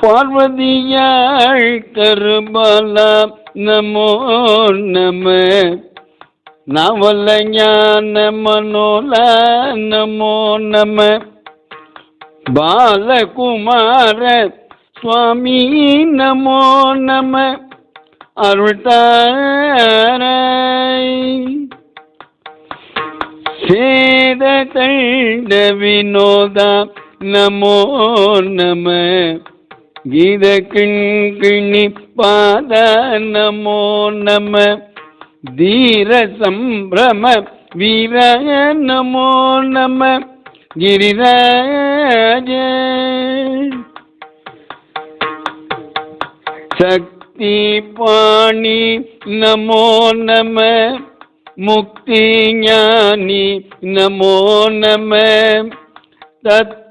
பார்வதியாள் கருபாலா நமோ நம. நவல ஞான மனோல நமோ நம. பாலகுமார சுவாமி நமோ நம. அருள்தார. சேத தண்ட வினோதா நமோ நம கீத கிண்கிணி பாத நமோ நம தீர சம்பிரம வீர நமோ நம கிரிராஜ சக்தி பாணி நமோ நம முக்தி ஞானி நமோ நம தத்